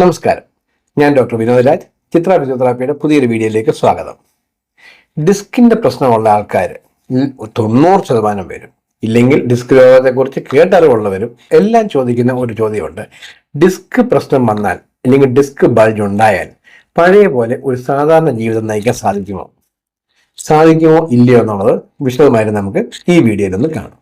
നമസ്കാരം. ഞാൻ ഡോക്ടർ വിനോദ് രാജ്. ചിത്ര ഫിസിയോതെറാപ്പിയുടെ പുതിയൊരു വീഡിയോയിലേക്ക് സ്വാഗതം. ഡിസ്കിന്റെ പ്രശ്നമുള്ള ആൾക്കാർ തൊണ്ണൂറ് ശതമാനം പേരും ഇല്ലെങ്കിൽ ഡിസ്ക് രോഗത്തെക്കുറിച്ച് കേട്ടറിവുള്ളവരും എല്ലാം ചോദിക്കുന്ന ഒരു ചോദ്യമുണ്ട്. ഡിസ്ക് പ്രശ്നം വന്നാൽ അല്ലെങ്കിൽ ഡിസ്ക് ബൾജ് ഉണ്ടായാൽ പഴയ പോലെ ഒരു സാധാരണ ജീവിതം നയിക്കാൻ സാധിക്കുമോ? സാധിക്കുമോ ഇല്ലയോ എന്നുള്ളത് വിശദമായിട്ട് നമുക്ക് ഈ വീഡിയോയിൽ ഒന്ന് കാണാം.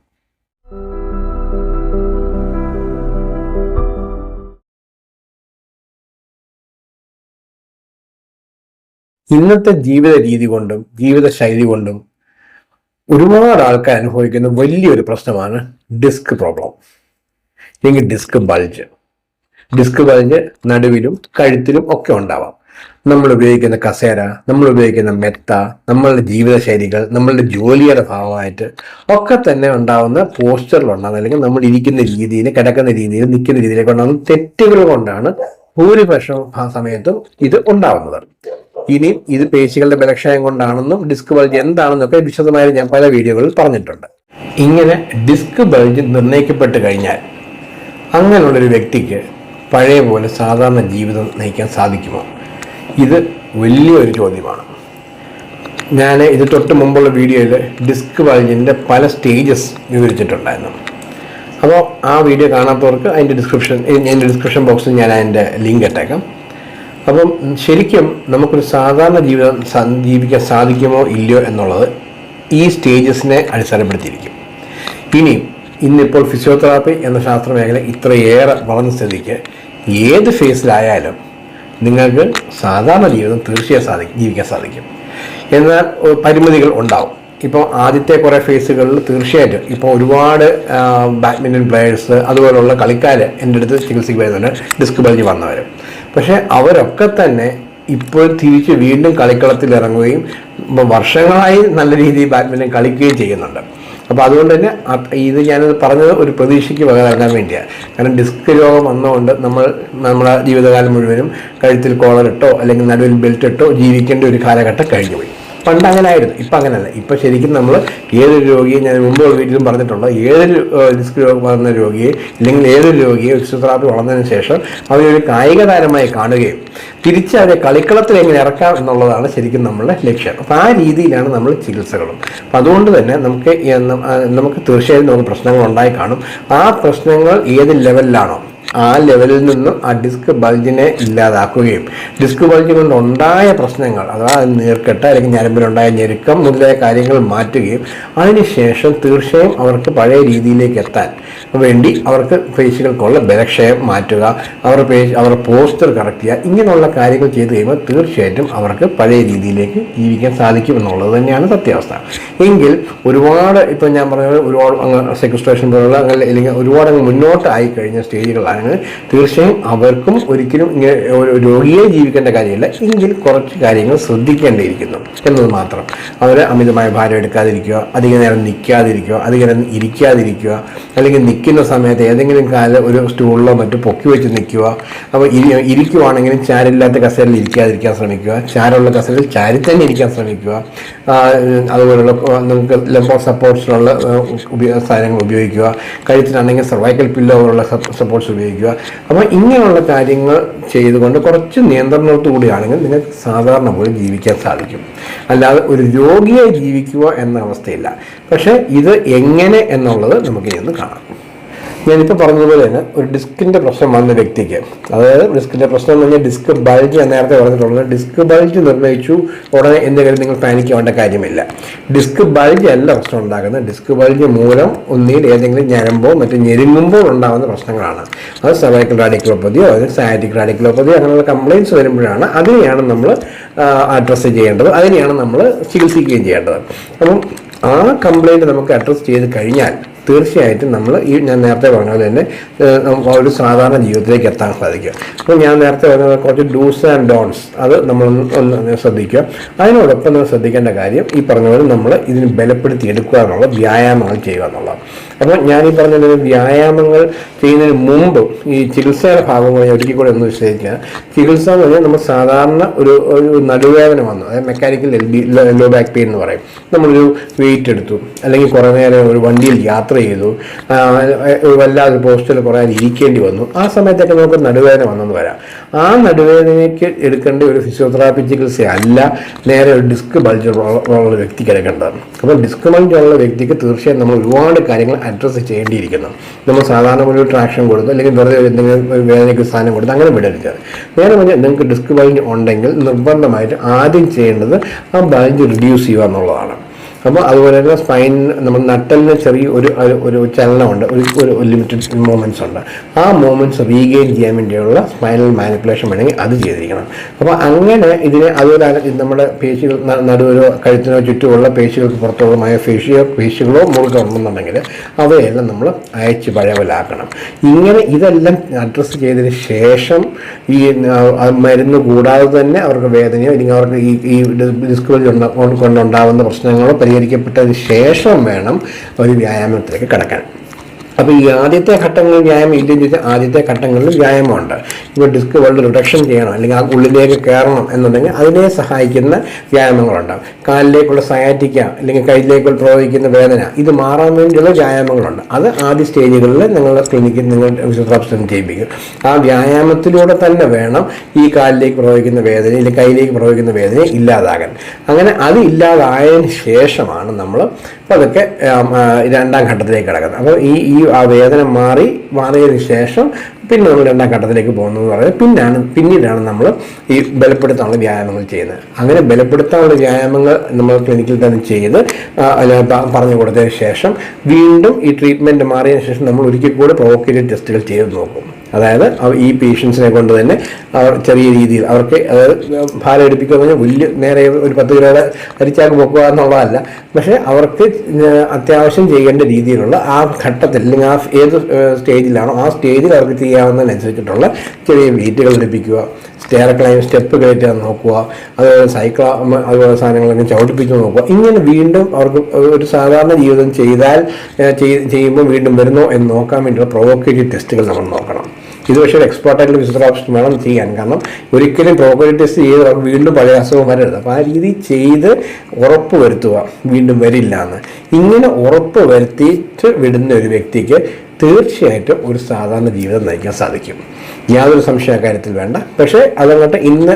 ഇന്നത്തെ ജീവിത രീതി കൊണ്ടും ജീവിത ശൈലി കൊണ്ടും ഒരുപാട് ആൾക്കാർ അനുഭവിക്കുന്ന വലിയൊരു പ്രശ്നമാണ് ഡിസ്ക് പ്രോബ്ലം. അല്ലെങ്കിൽ ഡിസ്ക് ബൾജ്. ഡിസ്ക് ബൾജ് നടുവിലും കഴുത്തിലും ഒക്കെ ഉണ്ടാവാം. നമ്മൾ ഉപയോഗിക്കുന്ന കസേര നമ്മൾ ഉപയോഗിക്കുന്ന മെത്ത നമ്മളുടെ ജീവിതശൈലികൾ നമ്മളുടെ ജോലിയുടെ ഭാഗമായിട്ട് ഒക്കെ തന്നെ ഉണ്ടാവുന്ന പോസ്റ്ററിലുണ്ടാകുന്ന അല്ലെങ്കിൽ നമ്മൾ ഇരിക്കുന്ന രീതിയിൽ കിടക്കുന്ന രീതിയിൽ നിൽക്കുന്ന രീതിയിലേക്ക് ഉണ്ടാകുന്ന തെറ്റുകൾ കൊണ്ടാണ് ഭൂരിപക്ഷം ആ സമയത്തും ഇത് ഉണ്ടാവുന്നത്. ഇനി ഇത് പേശികളുടെ ബലക്ഷയം കൊണ്ടാണെന്നും ഡിസ്ക് ബൾജ് എന്താണെന്നൊക്കെ വിശദമായി ഞാൻ പല വീഡിയോകളിൽ പറഞ്ഞിട്ടുണ്ട്. ഇങ്ങനെ ഡിസ്ക് ബൾജ് നിർണയിക്കപ്പെട്ട് കഴിഞ്ഞാൽ അങ്ങനെയുള്ളൊരു വ്യക്തിക്ക് പഴയ പോലെ സാധാരണ ജീവിതം നയിക്കാൻ സാധിക്കുമോ? ഇത് വലിയൊരു ചോദ്യമാണ്. ഞാൻ ഇത് തൊട്ട് മുമ്പുള്ള വീഡിയോയിൽ ഡിസ്ക് ബൾജിന്റെ പല സ്റ്റേജസ് വിവരിച്ചിട്ടുണ്ടായിരുന്നു. അപ്പോൾ ആ വീഡിയോ കാണാത്തവർക്ക് അതിന്റെ ഡിസ്ക്രിപ്ഷൻ എന്റെ ഡിസ്ക്രിപ്ഷൻ ബോക്സിൽ ഞാൻ അതിന്റെ ലിങ്ക് ഇട്ടേക്കാം. അപ്പം ശരിക്കും നമുക്കൊരു സാധാരണ ജീവിതം ജീവിക്കാൻ സാധിക്കുമോ ഇല്ലയോ എന്നുള്ളത് ഈ സ്റ്റേജസിനെ അടിസ്ഥാനപ്പെടുത്തിയിരിക്കും. ഇനി ഇന്നിപ്പോൾ ഫിസിയോതെറാപ്പി എന്ന ശാസ്ത്രമേഖല ഇത്രയേറെ വളർന്ന സ്ഥിതിക്ക് ഏത് ഫേസിലായാലും നിങ്ങൾക്ക് സാധാരണ ജീവിതം തീർച്ചയായും സാധിക്കും ജീവിക്കാൻ സാധിക്കും. എന്നാൽ പരിമിതികൾ ഉണ്ടാവും. ഇപ്പോൾ ആദ്യത്തെ കുറേ ഫേസുകളിൽ തീർച്ചയായിട്ടും ഇപ്പോൾ ഒരുപാട് ബാഡ്മിന്റൺ പ്ലെയേഴ്സ് അതുപോലുള്ള കളിക്കാർ എന്റെ അടുത്ത് ചികിത്സയ്ക്ക് ഡിസ്ക് ബൾജ് വന്നവർ പക്ഷേ അവരൊക്കെ തന്നെ ഇപ്പോൾ തിരിച്ച് വീണ്ടും കളിക്കളത്തിൽ ഇറങ്ങുകയും വർഷങ്ങളായി നല്ല രീതിയിൽ ബാഡ്മിന്റൺ കളിക്കുകയും ചെയ്യുന്നുണ്ട്. അപ്പോൾ അതുകൊണ്ട് തന്നെ ഇത് ഞാനത് പറഞ്ഞത് ഒരു പ്രതീക്ഷയ്ക്ക് പകരാൻ വേണ്ടിയാണ്. കാരണം ഡിസ്ക് രോഗം വന്നുകൊണ്ട് നമ്മൾ നമ്മുടെ ജീവിതകാലം മുഴുവനും കഴുത്തിൽ കോളറിട്ടോ അല്ലെങ്കിൽ നടുവിൽ ബെൽറ്റ് ഇട്ടോ ജീവിക്കേണ്ട ഒരു കാലഘട്ടം കഴിഞ്ഞുപോയി. പണ്ട് അങ്ങനെ ആയിരുന്നു ഇപ്പം അങ്ങനെയല്ല ഇപ്പം ശരിക്കും നമ്മൾ ഏതൊരു രോഗിയെ ഞാൻ മുമ്പ് വീട്ടിലും പറഞ്ഞിട്ടുണ്ട്. ഏതൊരു ഡിസ്ക് രോഗം വന്ന രോഗിയെ ഇല്ലെങ്കിൽ ഏതൊരു രോഗിയെ ഫിസിയോതെറാപ്പി വളർന്നതിന് ശേഷം അവരൊരു കായിക താരമായി കാണുകയും തിരിച്ച് അവരെ കളിക്കളത്തിൽ എങ്ങനെ ഇറക്കാം എന്നുള്ളതാണ് ശരിക്കും നമ്മളുടെ ലക്ഷ്യം. അപ്പം ആ രീതിയിലാണ് നമ്മൾ ചികിത്സകളും. അപ്പം അതുകൊണ്ട് തന്നെ നമുക്ക് നമുക്ക് തീർച്ചയായും നമുക്ക് പ്രശ്നങ്ങൾ ഉണ്ടായി കാണും. ആ പ്രശ്നങ്ങൾ ഏത് ലെവലിലാണോ ആ ലെവലിൽ നിന്നും ആ ഡിസ്ക് ബൾജിനെ ഇല്ലാതാക്കുകയും. ഡിസ്ക് ബൾജ് കൊണ്ട് ഉണ്ടായ പ്രശ്നങ്ങൾ അഥവാ നീർക്കെട്ട് അല്ലെങ്കിൽ ഞരമ്പിലുണ്ടായ ഞെരുക്കം മുതലായ കാര്യങ്ങൾ മാറ്റുകയും അതിനുശേഷം തീർച്ചയായും അവർക്ക് പഴയ രീതിയിലേക്ക് എത്താൻ വേണ്ടി അവർക്ക് പേശികൾക്കുള്ള ബലക്ഷയം മാറ്റുക അവർ പേശി അവർ പോസ്റ്റർ കറക്റ്റ് ചെയ്യുക ഇങ്ങനെയുള്ള കാര്യങ്ങൾ ചെയ്തു കഴിയുമ്പോൾ തീർച്ചയായിട്ടും അവർക്ക് പഴയ രീതിയിലേക്ക് ജീവിക്കാൻ സാധിക്കും എന്നുള്ളത് തന്നെയാണ് സത്യാവസ്ഥ. എങ്കിൽ ഒരുപാട് ഇപ്പം ഞാൻ പറഞ്ഞത് ഒരുപാട് അങ്ങ് സെക്രസ്റ്റേഷൻ പോലുള്ള അങ്ങനെ അല്ലെങ്കിൽ ഒരുപാട് അങ്ങ് മുന്നോട്ട് ആയി കഴിഞ്ഞ സ്റ്റേജുകളാണെങ്കിൽ തീർച്ചയായും അവർക്കും ഒരിക്കലും ഇങ്ങനെ ഒരു രോഗിയെ ജീവിക്കേണ്ട കാര്യമില്ല. എങ്കിൽ കുറച്ച് കാര്യങ്ങൾ ശ്രദ്ധിക്കേണ്ടിയിരിക്കുന്നു. എന്നത് മാത്രം. അവർ അമിതമായ ഭാരം എടുക്കാതിരിക്കുക അധിക നേരം നിൽക്കാതിരിക്കുക അധിക നേരം ഇരിക്കാതിരിക്കുക അല്ലെങ്കിൽ നിൽക്കുന്ന സമയത്ത് ഏതെങ്കിലും കാലം ഒരു സ്റ്റൂളിലോ മറ്റോ പൊക്കി വെച്ച് നിൽക്കുക അപ്പോൾ ഇരി ഇരിക്കുവാണെങ്കിലും ചാരില്ലാത്ത കസേരയിൽ ഇരിക്കാതിരിക്കാൻ ശ്രമിക്കുക. ചാരുള്ള കസേരയിൽ ചാരി തന്നെ ഇരിക്കാൻ ശ്രമിക്കുക. അതുപോലുള്ള നമുക്ക് ലംബോ സപ്പോർട്ട്സിലുള്ള സാധനങ്ങൾ ഉപയോഗിക്കുക. കഴുത്തിനാണെങ്കിൽ സർവൈക്കൽ പില്ലോ പോലുള്ള സപ്പോർട്ട്സ് ഉപയോഗിക്കുക. അപ്പോൾ ഇങ്ങനെയുള്ള കാര്യങ്ങൾ ചെയ്തുകൊണ്ട് കുറച്ച് നിയന്ത്രണത്തോടുകൂടിയാണെങ്കിൽ നിങ്ങൾക്ക് സാധാരണ പോലെ ജീവിക്കാൻ സാധിക്കും. അല്ലാതെ ഒരു രോഗിയെ ജീവിക്കുക എന്ന അവസ്ഥയില്ല. പക്ഷേ ഇത് എങ്ങനെ എന്നുള്ളത് നമുക്ക് ഇന്ന് കാണാം. ഞാനിപ്പോൾ പറഞ്ഞതുപോലെ തന്നെ ഒരു ഡിസ്കിന്റെ പ്രശ്നം വന്ന വ്യക്തിക്ക്. അതായത് ഡിസ്കിന്റെ പ്രശ്നം എന്ന് പറഞ്ഞാൽ ഡിസ്ക് ബൾജ് ഞാൻ നേരത്തെ പറഞ്ഞിട്ടുള്ളത്. ഡിസ്ക് ബൾജ് നിർണയിച്ചു ഉടനെ എന്തെങ്കിലും നിങ്ങൾ പാനിക്ക് വേണ്ട കാര്യമില്ല. ഡിസ്ക് ബൾജ് അല്ല പ്രശ്നം ഉണ്ടാക്കുന്നത് ഡിസ്ക് ബൾജ് മൂലം ഒന്നിൽ ഏതെങ്കിലും ഞരമ്പോ മറ്റു ഞെരുങ്ങുമ്പോൾ ഉണ്ടാകുന്ന പ്രശ്നങ്ങളാണ്. അത് സെവൈക്കൽ റാഡിക്കുലോപ്പതിയോ അല്ലെങ്കിൽ സയാറ്റിക് റാഡിക്കുലോപ്പതിയോ അങ്ങനെയുള്ള കംപ്ലയിൻസ് വരുമ്പോഴാണ് അതിനെയാണ് നമ്മൾ അഡ്രസ്സ് ചെയ്യേണ്ടത്. അതിനെയാണ് നമ്മൾ ചികിത്സിക്കുകയും ചെയ്യേണ്ടത്. അപ്പം ആ കംപ്ലയിന്റ് നമുക്ക് അഡ്രസ്സ് ചെയ്ത് കഴിഞ്ഞാൽ തീർച്ചയായിട്ടും നമ്മൾ ഈ ഞാൻ നേരത്തെ പറഞ്ഞ പോലെ തന്നെ ഒരു സാധാരണ ജീവിതത്തിലേക്ക് എത്താൻ സാധിക്കുക. അപ്പോൾ ഞാൻ നേരത്തെ പറഞ്ഞ കുറച്ച് ഡൂസ് ആൻഡ് ഡോൺസ് അത് നമ്മൾ ഒന്ന് ശ്രദ്ധിക്കുക. അതിനോടൊപ്പം നമ്മൾ ശ്രദ്ധിക്കേണ്ട കാര്യം ഈ പറഞ്ഞ പോലെ നമ്മൾ ഇതിന് ബലപ്പെടുത്തി എടുക്കുക എന്നുള്ള വ്യായാമങ്ങൾ ചെയ്യുക എന്നുള്ളതാണ്. അപ്പോൾ ഞാൻ ഈ പറഞ്ഞ വ്യായാമങ്ങൾ ചെയ്യുന്നതിന് മുമ്പ് ഈ ചികിത്സയുടെ ഞാൻ ഒരിക്കൽ കൂടെ ഒന്ന് വിശദീകരിക്കുക ചികിത്സ എന്ന് പറഞ്ഞാൽ നമ്മൾ സാധാരണ ഒരു ഒരു നടുവേദന വന്നു. അതായത് mechanical L B low back pain എന്ന് പറയും. നമ്മളൊരു വെയിറ്റ് എടുത്തു. അല്ലെങ്കിൽ കുറേ നേരം ഒരു വണ്ടിയിൽ യാത്ര ചെയ്തു. വല്ലാതെ പോസ്റ്റിൽ കുറേ ഇരിക്കേണ്ടി വന്നു. ആ സമയത്തൊക്കെ നമുക്ക് നടുവേദന വന്നെന്ന് വരാം. ആ നടുവേദനയ്ക്ക് എടുക്കേണ്ട ഒരു ഫിസിയോതെറാപ്പി ചികിത്സ അല്ല നേരെ ഒരു ഡിസ്ക് ബൾജ് ഉള്ള വ്യക്തിക്ക് എടുക്കേണ്ടതാണ് അപ്പോൾ ഡിസ്ക് ബൾജ് ഉള്ള വ്യക്തിക്ക് തീർച്ചയായും നമ്മൾ ഒരുപാട് കാര്യങ്ങൾ അഡ്രസ്സ് ചെയ്യേണ്ടിയിരിക്കുന്നു. നമ്മൾ സാധാരണ ഒരു ട്രാക്ഷൻ കൊടുത്ത് അല്ലെങ്കിൽ വെറുതെ ഒരു എന്തെങ്കിലും വേദനയ്ക്ക് സ്ഥാനം കൊടുത്ത് അങ്ങനെ വിടരുത്. നേരെ പറഞ്ഞാൽ നിങ്ങൾക്ക് ഡിസ്ക് ബൾജ് ഉണ്ടെങ്കിൽ നിർബന്ധമായിട്ട് ആദ്യം ചെയ്യേണ്ടത് ആ ബൾജ് റിഡ്യൂസ് ചെയ്യുക എന്നുള്ളതാണ്. അപ്പോൾ അതുപോലെ തന്നെ സ്പൈൻ നമ്മൾ നട്ടലിന് ചെറിയ ഒരു ഒരു- ചലനമുണ്ട്. ഒരു ഒരു ലിമിറ്റഡ് മൂമെന്റ്സ് ഉണ്ട്. ആ മൂമെന്റ്സ് റീഗെയിൻ ചെയ്യാൻ വേണ്ടിയുള്ള സ്പൈനൽ മാനിപ്പുലേഷൻ വേണമെങ്കിൽ അത് ചെയ്തിരിക്കണം. അപ്പോൾ അങ്ങനെ ഇതിനെ അതുപോലെ നമ്മുടെ പേശികൾ നടുവിലോ കഴുത്തിനോ ചുറ്റുമുള്ള പേശികൾക്ക് പുറത്തുള്ളമായ പേശിയോ പേശികളോ മുറുകെ ഉണ്ടെന്നുണ്ടെങ്കിൽ അവയെല്ലാം നമ്മൾ അയച്ച് പഴവലാക്കണം. ഇങ്ങനെ ഇതെല്ലാം അഡ്രസ്സ് ചെയ്തതിന് ശേഷം ഈ മരുന്ന് കൂടാതെ തന്നെ അവർക്ക് വേദനയോ ഇല്ലെങ്കിൽ അവർക്ക് ഈ ഈ ഡിസ്കവറി കൊണ്ടുണ്ടാകുന്ന പ്രശ്നങ്ങളോ പരിഹരിക്കപ്പെട്ടതിന് ശേഷം വേണം ഒരു വ്യായാമത്തിലേക്ക് കടക്കാൻ. അപ്പോൾ ഈ ആദ്യത്തെ ഘട്ടങ്ങളിൽ വ്യായാമം ഇല്ലെന്ന് ചോദിച്ചാൽ ആദ്യത്തെ ഘട്ടങ്ങളിൽ വ്യായാമമുണ്ട്. ഇപ്പോൾ ഡിസ്ക് വേൾഡ് റിഡക്ഷൻ ചെയ്യണം അല്ലെങ്കിൽ ആ ഉള്ളിലേക്ക് കയറണം എന്നുണ്ടെങ്കിൽ അതിനെ സഹായിക്കുന്ന വ്യായാമങ്ങളുണ്ടാവും കാലിലേക്കുള്ള സയാറ്റിക്ക അല്ലെങ്കിൽ കയ്യിലേക്കുള്ള പ്രവഹിക്കുന്ന വേദന ഇത് മാറാൻ വേണ്ടിയുള്ള വ്യായാമങ്ങളുണ്ട്. അത് ആദ്യ സ്റ്റേജുകളിൽ നിങ്ങളുടെ ക്ലിനിക്കിൽ നിങ്ങൾ ഫിസിയോതെറാപ്പിസ്റ്റ് ചെയ്യിപ്പിക്കും. ആ വ്യായാമത്തിലൂടെ തന്നെ വേണം ഈ കാലിലേക്ക് പ്രവഹിക്കുന്ന വേദന അല്ലെങ്കിൽ കയ്യിലേക്ക് പ്രവഹിക്കുന്ന വേദന ഇല്ലാതാകാൻ. അങ്ങനെ അത് ഇല്ലാതായതിനു ശേഷമാണ് നമ്മൾ പതുക്കെ രണ്ടാം ഘട്ടത്തിലേക്ക് കിടക്കുന്നത് അപ്പോൾ ഈ ഈ ആ വേദന മാറി മാറിയതിന് ശേഷം പിന്നെ നമ്മൾ രണ്ടാം ഘട്ടത്തിലേക്ക് പോകുന്നത് എന്ന് പറയുന്നത് പിന്നാണ് പിന്നീടാണ് നമ്മൾ ഈ ബലപ്പെടുത്താനുള്ള വ്യായാമങ്ങൾ ചെയ്യുന്നത്. അങ്ങനെ ബലപ്പെടുത്താനുള്ള വ്യായാമങ്ങൾ നമ്മൾ ക്ലിനിക്കിൽ തന്നെ ചെയ്ത് പറഞ്ഞു കൊടുത്തതിന് ശേഷം വീണ്ടും ഈ ട്രീറ്റ്മെന്റ് മാറിയതിന് ശേഷം നമ്മൾ ഒരിക്കൽ കൂടി പ്രൊവോക്കേറ്റീവ് ടെസ്റ്റുകൾ ചെയ്ത് നോക്കും. അതായത് ഈ പേഷ്യൻസിനെ കൊണ്ട് തന്നെ ചെറിയ രീതിയിൽ അവർക്ക് ഭാരം എടുപ്പിക്കുക പറഞ്ഞാൽ വലിയ നേരെ ഒരു പത്ത് കിലോയുടെ അരിച്ചാക്ക് പൊക്കുക എന്നുള്ളതല്ല. പക്ഷേ അവർക്ക് അത്യാവശ്യം ചെയ്യേണ്ട രീതിയിലുള്ള ആ ഘട്ടത്തിൽ അല്ലെങ്കിൽ ആ ഏത് സ്റ്റേജിലാണോ ആ സ്റ്റേജിൽ അവർക്ക് ചെയ്യാവുന്നതിനനുസരിച്ചിട്ടുള്ള ചെറിയ വെയിറ്റുകൾ ലഭിക്കുക സ്റ്റെയർ ക്ലൈം സ്റ്റെപ്പ് കയറ്റാൻ നോക്കുക അതുപോലെ സൈക്കിൾ അതുപോലെ സാധനങ്ങളൊക്കെ ചവിട്ടിപ്പിച്ച് നോക്കുക. ഇങ്ങനെ വീണ്ടും അവർക്ക് ഒരു സാധാരണ ജീവിതം ചെയ്താൽ ചെയ്യുമ്പോൾ വീണ്ടും വരുന്നോ എന്ന് നോക്കാൻ വേണ്ടിയുള്ള പ്രൊവോക്കേറ്റീവ് ടെസ്റ്റുകൾ നമ്മൾ നോക്കണം. ഇത് പക്ഷേ ഒരു എക്സ്പേർട്ടായിട്ടുള്ള ഫിസിയോതെറാപ്പിസ്റ്റ് വേണം ചെയ്യാൻ. കാരണം ഒരിക്കലും പ്രോപ്പർട്ടി ടെസ്റ്റ് ചെയ്ത് വീണ്ടും പഴയ അസുഖം വരരുത്. അപ്പോൾ ആ രീതി ചെയ്ത് ഉറപ്പ് വരുത്തുക വീണ്ടും വരില്ല എന്ന്. ഇങ്ങനെ ഉറപ്പ് വരുത്തിയിട്ട് വിടുന്ന ഒരു വ്യക്തിക്ക് തീർച്ചയായിട്ടും ഒരു സാധാരണ ജീവിതം നയിക്കാൻ സാധിക്കും. യാതൊരു സംശയ കാര്യത്തിൽ വേണ്ട. പക്ഷേ അതങ്ങോട്ട് ഇന്ന്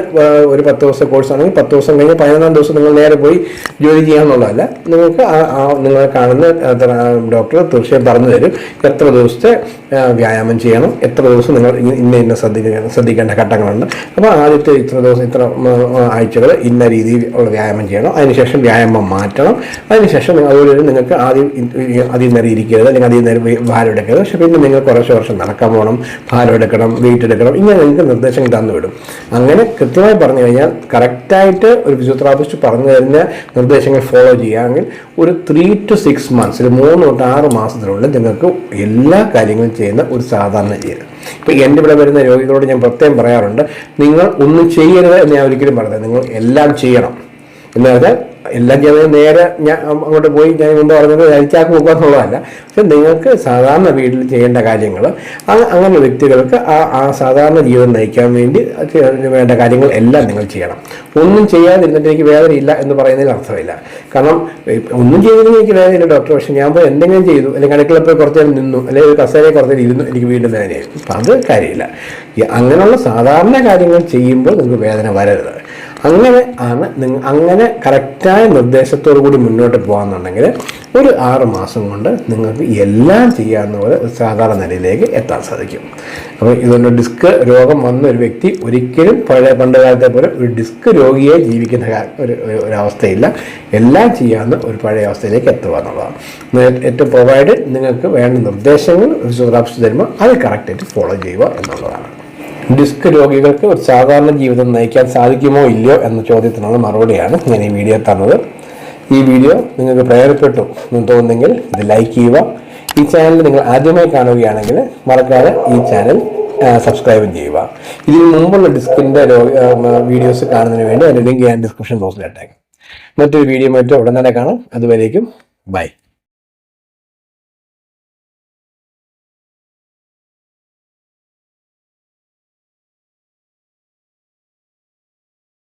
ഒരു പത്ത് ദിവസത്തെ കോഴ്സ് ആണെങ്കിൽ പത്ത് ദിവസം കഴിഞ്ഞ് പതിനൊന്നാം ദിവസം നിങ്ങൾ നേരെ പോയി ജോലി ചെയ്യാമെന്നുള്ളതല്ല. നിങ്ങൾക്ക് നിങ്ങൾ കാണുന്ന ഡോക്ടർ തീർച്ചയായും പറഞ്ഞു തരും. എത്ര ദിവസത്തെ വ്യായാമം ചെയ്യണം എത്ര ദിവസം നിങ്ങൾ ഇന്ന ഇന്ന ശ്രദ്ധിക്കണം ശ്രദ്ധിക്കേണ്ട ഘട്ടങ്ങളുണ്ട്. അപ്പോൾ ആദ്യത്തെ ഇത്ര ദിവസം ഇത്ര ആഴ്ചകൾ ഇന്ന രീതിയിൽ ഉള്ള വ്യായാമം ചെയ്യണം. അതിനുശേഷം വ്യായാമം മാറ്റണം. അതിനുശേഷം അതുപോലെ നിങ്ങൾക്ക് ആദ്യം അതിൽ നിന്നേരം ഇരിക്കരുത്. അല്ലെങ്കിൽ അധികം നേരം ഭാരം പക്ഷെ പിന്നെ നിങ്ങൾ കുറച്ച് വർഷം നടക്കാൻ പോകണം ഭാരം എടുക്കണം വെയിറ്റ് എടുക്കണം ഇങ്ങനെ നിങ്ങൾക്ക് നിർദ്ദേശങ്ങൾ തന്നു വിടും. അങ്ങനെ കൃത്യമായി പറഞ്ഞു കഴിഞ്ഞാൽ കറക്റ്റായിട്ട് ഒരു ഫിസിയോതെറാപ്പിസ്റ്റ് പറഞ്ഞു തരുന്ന നിർദ്ദേശങ്ങൾ ഫോളോ ചെയ്യുകയാണെങ്കിൽ ഒരു ത്രീ ടു സിക്സ് മന്ത്സ് ഒരു മൂന്ന് തൊട്ട് ആറ് മാസത്തിനുള്ളിൽ നിങ്ങൾക്ക് എല്ലാ കാര്യങ്ങളും ചെയ്യുന്ന ഒരു സാധാരണ ജീവിതം ഇപ്പം എന്റെ ഇവിടെ വരുന്ന രോഗികളോട് ഞാൻ പ്രത്യേകം പറയാറുണ്ട് നിങ്ങൾ ഒന്നും ചെയ്യരുത് എന്ന് ഞാൻ ഒരിക്കലും പറയുന്നത് നിങ്ങൾ എല്ലാം ചെയ്യണം. എന്ന് പറഞ്ഞാൽ എല്ലാം ചെയ്യുന്നത് നേരെ ഞാൻ അങ്ങോട്ട് പോയി ഞാൻ മുമ്പ് പറഞ്ഞത് അരിച്ചാക്ക് പോകുക എന്നുള്ളതല്ല. പക്ഷെ നിങ്ങൾക്ക് സാധാരണ വീട്ടിൽ ചെയ്യേണ്ട കാര്യങ്ങൾ അങ്ങനെ വ്യക്തികൾക്ക് ആ ആ സാധാരണ ജീവിതം നയിക്കാൻ വേണ്ടി വേണ്ട കാര്യങ്ങൾ എല്ലാം നിങ്ങൾ ചെയ്യണം. ഒന്നും ചെയ്യാതിരുന്നിട്ട് എനിക്ക് വേദനയില്ല എന്ന് പറയുന്നതിൽ അർത്ഥമില്ല. കാരണം ഒന്നും ചെയ്തിരുന്നെങ്കിൽ എനിക്ക് വേദനയില്ല ഡോക്ടർ. പക്ഷെ ഞാൻ പോയി എന്തെങ്കിലും ചെയ്തു അല്ലെങ്കിൽ അടുക്കളയിൽ പോയി കുറച്ച് നേരം നിന്നു അല്ലെങ്കിൽ ഒരു കസേരയിൽ കുറച്ച് നേരം ഇരുന്നു എനിക്ക് വീണ്ടും വേദനയായി. അപ്പം അത് കാര്യമില്ല. അങ്ങനെയുള്ള സാധാരണ കാര്യങ്ങൾ ചെയ്യുമ്പോൾ നിങ്ങൾക്ക് വേദന വരരുത്. അങ്ങനെ ആണ് നിങ്ങൾ അങ്ങനെ കറക്റ്റായ നിർദ്ദേശത്തോടു കൂടി മുന്നോട്ട് പോകാന്നുണ്ടെങ്കിൽ ഒരു ആറ് മാസം കൊണ്ട് നിങ്ങൾക്ക് എല്ലാം ചെയ്യാവുന്ന പോലെ സാധാരണ നിലയിലേക്ക് എത്താൻ സാധിക്കും. അപ്പോൾ ഇതൊരു ഡിസ്ക് രോഗം വന്ന ഒരു വ്യക്തി ഒരിക്കലും പഴയ പണ്ട് കാലത്തെ പോലെ ഒരു ഡിസ്ക് രോഗിയെ ജീവിക്കുന്ന ഒരു ഒരു- ഒരവസ്ഥയില്ല എല്ലാം ചെയ്യാവുന്ന ഒരു പഴയ അവസ്ഥയിലേക്ക് എത്തുക എന്നുള്ളതാണ്. ഏറ്റവും പ്രൊവൈഡ് നിങ്ങൾക്ക് വേണ്ട നിർദ്ദേശങ്ങൾ ഒരു ഫിസിയോതെറാപ്പിസ്റ്റ് തരുമ്പോൾ അത് കറക്റ്റായിട്ട് ഫോളോ ചെയ്യുക എന്നുള്ളതാണ്. ഡിസ്ക് രോഗികൾക്ക് ഒരു സാധാരണ ജീവിതം നയിക്കാൻ സാധിക്കുമോ ഇല്ലയോ എന്ന ചോദ്യത്തിനുള്ള മറുപടിയാണ് ഞാൻ ഈ വീഡിയോ തന്നത്. ഈ വീഡിയോ നിങ്ങൾക്ക് പ്രയോജനപ്പെട്ടു എന്ന് തോന്നുന്നെങ്കിൽ ഇത് ലൈക്ക് ചെയ്യുക. ഈ ചാനൽ നിങ്ങൾ ആദ്യമായി കാണുകയാണെങ്കിൽ മറക്കാതെ ഈ ചാനൽ സബ്സ്ക്രൈബ് ചെയ്യുക. ഇതിന് മുമ്പുള്ള ഡിസ്കിന്റെ വീഡിയോസ് കാണുന്നതിന് വേണ്ടി അതിന്റെ ലിങ്ക് ഞാൻ ഡിസ്ക്രിപ്ഷൻ ബോക്സിൽ ഇട്ടേക്കാം. മറ്റൊരു വീഡിയോ മറ്റോ ഉടൻ തന്നെ കാണാം. അതുവരേക്കും ബൈ.